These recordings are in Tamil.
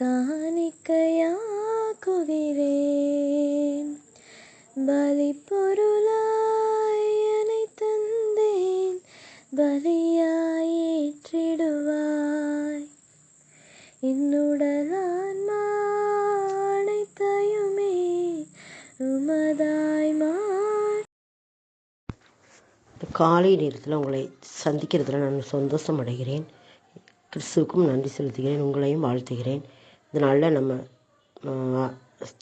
காணிக்கையாக்குகிறேன் காணிக்கையாக்குகிறேன் பலி பொருளாய் என்னை தந்தேன். பலியாயேற்றிடுவாய். ஏற்றிடுவாய் என்னுடலான்மா உமதாய் மா காலை நேரத்தில் உங்களை சந்திக்கிறதுல நான் சந்தோஷம் அடைகிறேன் கிறிஸ்துவுக்கும் நன்றி செலுத்துகிறேன். உங்களையும் வாழ்த்துகிறேன். இதனால் நம்ம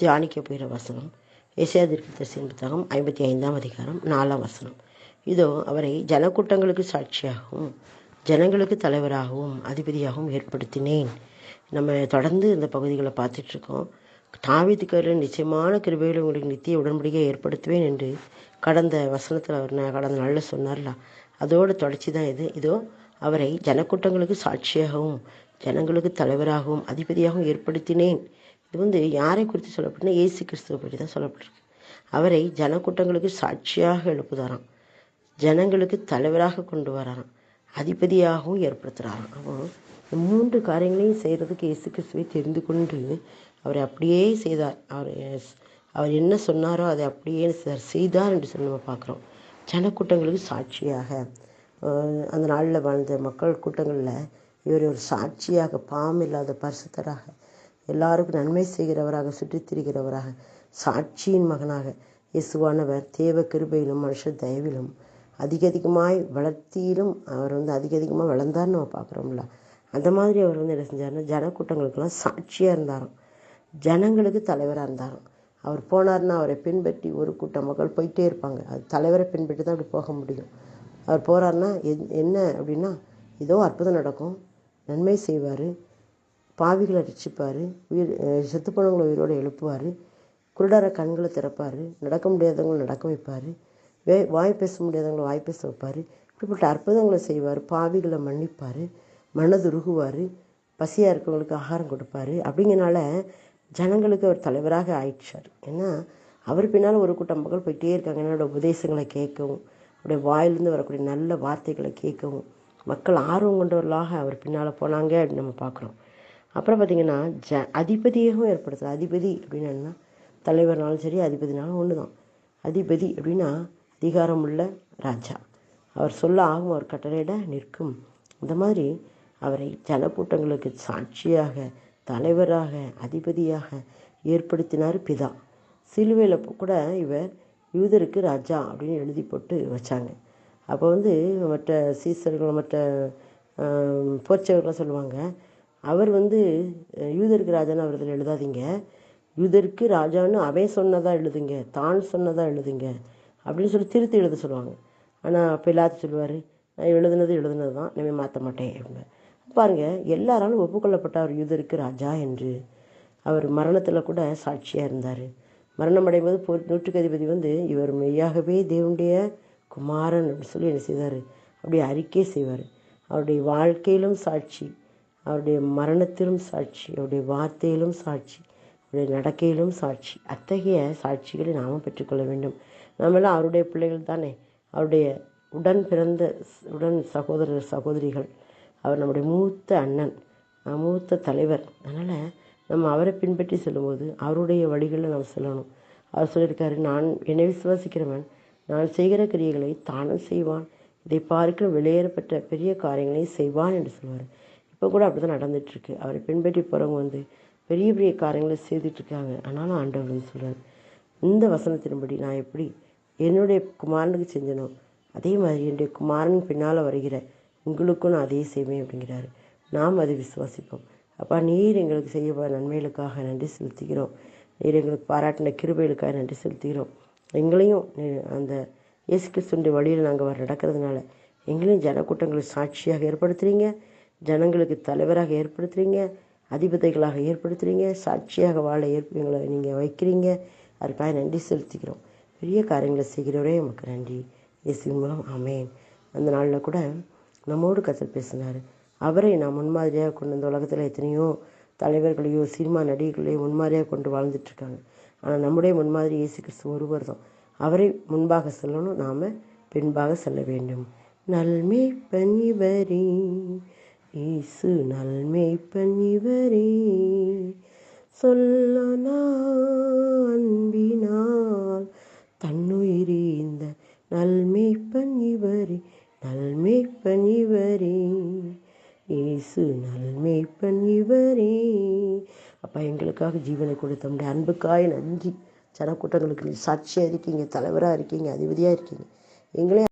தியானிக்க போகிற வசனம் ஏசியா தீர்க்கதரிசியின் புத்தகம் ஐம்பத்தி ஐந்தாம் அதிகாரம் நாலாம் வசனம். இதோ அவரை ஜனக்கூட்டங்களுக்கு சாட்சியாகவும் ஜனங்களுக்கு தலைவராகவும் அதிபதியாகவும் ஏற்படுத்தினேன். நம்ம தொடர்ந்து இந்த பகுதிகளை பார்த்துட்ருக்கோம். தாவீதுக்கு நிச்சயமான கிருபையில் உங்களுக்கு நித்திய உடன்படிக்கை ஏற்படுத்துவேன் என்று கடந்த வசனத்தில் அவர் கடந்த நாளில் சொன்னார்ல. அதோடு தொடர்ச்சி தான் இது. இதோ அவரை ஜனக்கூட்டங்களுக்கு சாட்சியாகவும் ஜனங்களுக்கு தலைவராகவும் அதிபதியாகவும் ஏற்படுத்தினேன். இது வந்து யாரை குறித்து சொல்லப்பட்டுனா ஏசு கிறிஸ்துவை பற்றி தான் சொல்லப்பட்டிருக்கு. அவரை ஜனக்கூட்டங்களுக்கு சாட்சியாக எழுப்புதாராம். ஜனங்களுக்கு தலைவராக கொண்டு வராராம். அதிபதியாகவும் ஏற்படுத்துகிறாராம் அப்போ இந்த மூன்று காரியங்களையும் செய்கிறதுக்கு இயேசு கிறிஸ்துவை தெரிந்து கொண்டு அவர் அப்படியே செய்தார். அவர் அவர் என்ன சொன்னாரோ அதை அப்படியே செய்தார் என்று சொல்லி நம்ம பார்க்குறோம். ஜனக்கூட்டங்களுக்கு சாட்சியாக அந்த நாளில் வாழ்ந்த மக்கள் கூட்டங்களில் இவர் ஒரு சாட்சியாக பாவம் இல்லாத பரிசுத்தராக எல்லாருக்கும் நன்மை செய்கிறவராக சுற்றித் திரிகிறவராக சாட்சியின் மகனாக இயேசுவானவர் தேவ கிருபையிலும் மனுஷ தயவிலும் அதிக அதிகமாய் வளர்த்தியிலும் அவர் வந்து அதிக அதிகமாக வளர்ந்தார்னு நம்ம பார்க்குறோம்ல. அந்த மாதிரி அவர் வந்து என்ன செஞ்சாருன்னா ஜனக்கூட்டங்களுக்கெல்லாம் சாட்சியாக இருந்தாராம். ஜனங்களுக்கு தலைவராக இருந்தாராம். அவர் போனார்னா அவரை பின்பற்றி ஒரு கூட்டம் மக்கள் போயிட்டே இருப்பாங்க. அது தலைவரை பின்பற்றி தான் அப்படி போக முடியும். அவர் போகிறாருன்னா என்ன அப்படின்னா ஏதோ அற்புதம் நடக்கும். நன்மை செய்வார். பாவிகளை ரட்சிப்பார். உயிர் செத்து போனவங்களை உயிரோடு எழுப்புவார். குருடார கண்களை திறப்பார். நடக்க முடியாதவங்களை நடக்க வைப்பார். வே வாய் பேச முடியாதவங்களை வாய் பேச வைப்பார். இப்படிப்பட்ட அற்புதங்களை செய்வார். பாவிகளை மன்னிப்பார். மனதுருகுவார் பசியாக இருக்கவங்களுக்கு ஆகாரம் கொடுப்பாரு. அப்படிங்கிறனால ஜனங்களுக்கு அவர் தலைவராக ஆயிடுச்சார். ஏன்னா அவர் பின்னால் ஒரு கூட்டம் மக்கள் போயிட்டே இருக்காங்க. என்னோடய உபதேசங்களை கேட்கவும் அவருடைய வாயிலிருந்து வரக்கூடிய நல்ல வார்த்தைகளை கேட்கவும் மக்கள் ஆர்வம் கொண்டவர்களாக அவர் பின்னால் போனாங்க அப்படின்னு நம்ம பார்க்குறோம். அப்புறம் பார்த்திங்கன்னா ஜ அதிபதியாகவும் ஏற்படுத்துகிறார் அதிபதி அப்படின்னு என்னன்னா தலைவர்னாலும் சரி அதிபதினாலும் ஒன்று தான் அதிபதி அப்படின்னா அதிகாரம் உள்ள ராஜா. அவர் சொல்ல ஆகும் அவர் கட்டளையிட நிற்கும். இந்த மாதிரி அவரை ஜனக்கூட்டங்களுக்கு சாட்சியாக தலைவராக அதிபதியாக ஏற்படுத்தினார் பிதா. சிலுவையில் கூட இவர் யூதருக்கு ராஜா அப்படின்னு எழுதி போட்டு வச்சாங்க. அப்போ வந்து மற்ற சீசர்கள் மற்ற போர்ச்சவர்கள்லாம் சொல்லுவாங்க அவர் வந்து யூதருக்கு ராஜான்னு அவர் இதில் எழுதாதீங்க. யூதருக்கு ராஜான்னு அவன் சொன்னதாக எழுதுங்க தான் சொன்னதாக எழுதுங்க அப்படின்னு சொல்லி திருத்தி எழுத சொல்லுவாங்க. ஆனால் அப்போ எல்லாத்தையும் சொல்லுவார் நான் எழுதுனது எழுதுனது தான் இனிமேல் மாற்ற மாட்டேன் அப்படின்னு. பாருங்கள் எல்லாராலும் ஒப்புக்கொள்ளப்பட்ட அவர் யூதருக்கு ராஜா என்று அவர் மரணத்தில் கூட சாட்சியாக இருந்தார். மரணம் அடைவது போ நூற்றுக்கு அதிபதி வந்து இவர் மெய்யாகவே தேவனுடைய குமாரன் அப்படின்னு சொல்லி என்ன செய்தார்? அப்படி அறிக்கை செய்வார். அவருடைய வாழ்க்கையிலும் சாட்சி. அவருடைய மரணத்திலும் சாட்சி. அவருடைய வார்த்தையிலும் சாட்சி. அவருடைய நடக்கையிலும் சாட்சி. அத்தகைய சாட்சிகளை நாம் பெற்றுக்கொள்ள வேண்டும். நம்மளாம் அவருடைய பிள்ளைகள் தானே. அவருடைய உடன் பிறந்த உடன் சகோதரர் சகோதரிகள். அவர் நம்முடைய மூத்த அண்ணன் மூத்த தலைவர். அதனால் நம்ம அவரை பின்பற்றி செல்லும்போது அவருடைய வழிகளில் நாம் செல்லணும். அவர் சொல்லியிருக்காரு நான் என்னை விசுவாசிக்கிறவன். நான் செய்கிற கிரியைகளை தானும் செய்வான். இதை பார்க்கிற வெளியேறப்பட்ட பெரிய காரியங்களை செய்வான் என்று சொல்லுவார். இப்போ கூட அப்படி தான் நடந்துகிட்ருக்கு அவரை பின்பற்றி போகிறவங்க வந்து பெரிய பெரிய காரியங்களை செய்துட்ருக்காங்க ஆனாலும் ஆண்டவர் வந்து சொல்கிறார் இந்த வசனத்தின்படி நான் எப்படி என்னுடைய குமாரனுக்கு செஞ்சனோ அதே மாதிரி என்னுடைய குமாரன் பின்னால் வருகிற உங்களுக்கும் நான் அதையே செய்வேன் அப்படிங்கிறாரு. நாம் அதை விசுவாசிப்போம். அப்பா நீர் எங்களுக்கு செய்ய நன்மைகளுக்காக நன்றி செலுத்துகிறோம். நீர் எங்களுக்கு பாராட்டின கிருபைகளுக்காக நன்றி செலுத்துகிறோம். எங்களையும் அந்த இயேசு கிறிஸ்துடைய வழியில் நாங்கள் வர நடக்கிறதுனால எங்களையும் ஜனக்கூட்டங்களை சாட்சியாக ஏற்படுத்துகிறீங்க ஜனங்களுக்கு தலைவராக ஏற்படுத்துகிறீங்க அதிபதிகளாக ஏற்படுத்துகிறீங்க சாட்சியாக வாழ ஏற்ப எங்களை நீங்கள் வைக்கிறீங்க. அதுக்காக நன்றி செலுத்திக்கிறோம் பெரிய காரியங்களை செய்கிறவரே நமக்கு நன்றி. இயேசுவின் மூலம் அமேன் அந்த நாளில் கூட நம்மோடு கத்தர் பேசினார். அவரை நான் முன்மாதிரியாக கொண்டு இந்த உலகத்தில் எத்தனையோ தலைவர்களையோ சினிமா நடிகர்களையோ முன்மாதிரியாக கொண்டு வாழ்ந்துட்டுருக்காங்க. ஆனால் நம்முடைய முன்மாதிரி இயேசு கிறிஸ்து ஒருவர் தான். அவரை முன்பாக செல்லணும். நாம் பின்பாக செல்ல வேண்டும். நல்மை பணிவரே இயேசு நல்மை பணிவரே சொல்ல அன்பினால் தன்னுயிரீந்த நல்மை பணிவரே நல்மை பணிவரே இயேசு நல்மேய்ப்பன் இவரே. அப்பா எங்களுக்காக ஜீவனை கொடுத்த அன்புக்காய் நன்றி. ஜனக்கூட்டங்களுக்கு நீ சாட்சியாக இருக்கீங்க தலைவராக இருக்கீங்க அதிபதியாக இருக்கீங்க. எங்களே